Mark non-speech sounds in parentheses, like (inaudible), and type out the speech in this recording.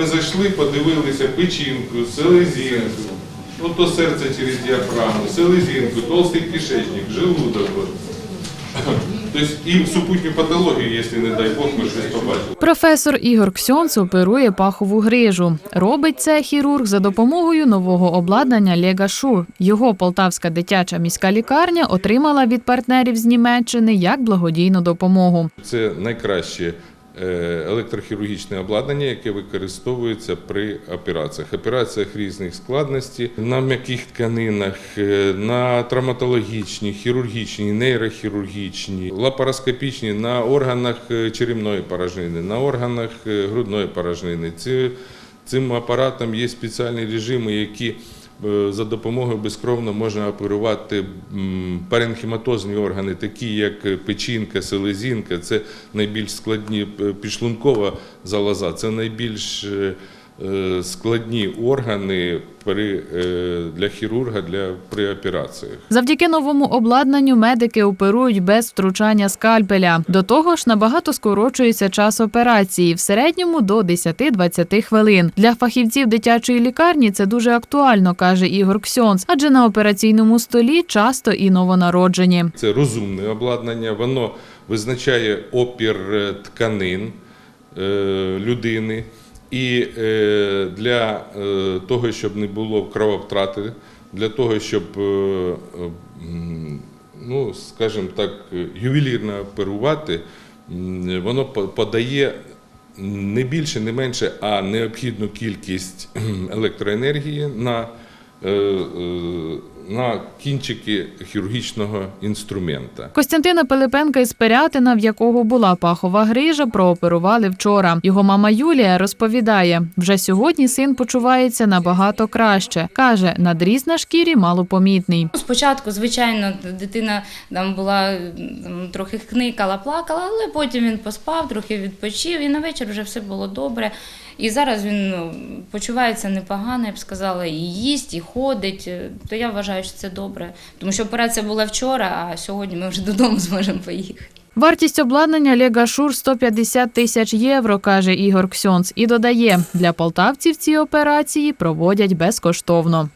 ми зайшли, подивилися печінку, селезінку, ну то серце через діафрагму, селезінку, толстий кишечник, желудок. Тобто і супутню патологію, якщо не дай Бог, ми щось побачили. Професор Ігор Ксьонц оперує пахову грижу. Робить це хірург за допомогою нового обладнання Лега Шур. Його Полтавська дитяча міська лікарня отримала від партнерів з Німеччини як благодійну допомогу. Це найкраще електрохірургічне обладнання, яке використовується при операціях. Операціях різних складностей на м'яких тканинах, е, на травматологічні, хірургічні, нейрохірургічні, лапароскопічні на органах е, черевної порожнини, на органах е, грудної порожнини. Цим апаратом є спеціальні режими, які Е, За допомогою безкровно можна оперувати паренхематозні органи, такі як печінка, селезінка. Це найбільш складні е, підшлункова залоза, це найбільш е, е, складні органи при, е, для хірурга для, при операціях. Завдяки новому обладнанню медики оперують без втручання скальпеля. До того ж, набагато скорочується час операції в середньому до 10-20 хвилин. Для фахівців дитячої лікарні це дуже актуально, каже Ігор Ксьонц, адже на операційному столі часто і новонароджені. Це розумне обладнання, воно визначає опір е, тканин е, людини. І е, для е, того, щоб не було крововтрати, для того, щоб, е, ну, скажімо так, ювелірно оперувати, воно по- подає не більше, не менше, а необхідну кількість електроенергії на, на кінчики хірургічного інструмента. Костянтина Пилипенка із Пирятина, в якого була пахова грижа, прооперували вчора. Його мама Юлія розповідає, вже сьогодні син почувається набагато краще. каже, надріз на шкірі малопомітний. Спочатку, звичайно, дитина там була там, трохи кникала, плакала, але потім він поспав, трохи відпочив, і на вечір вже все було добре. І зараз він ну, почувається непогано, я б сказала, і їсть, і ходить. То я вважаю, що це добре. Тому що операція була вчора, а сьогодні ми вже (laughs) додому зможемо поїхати. Вартість обладнання Легашур 150 тисяч євро, каже Ігор Ксьонц, і додає, для полтавців ці операції проводять безкоштовно.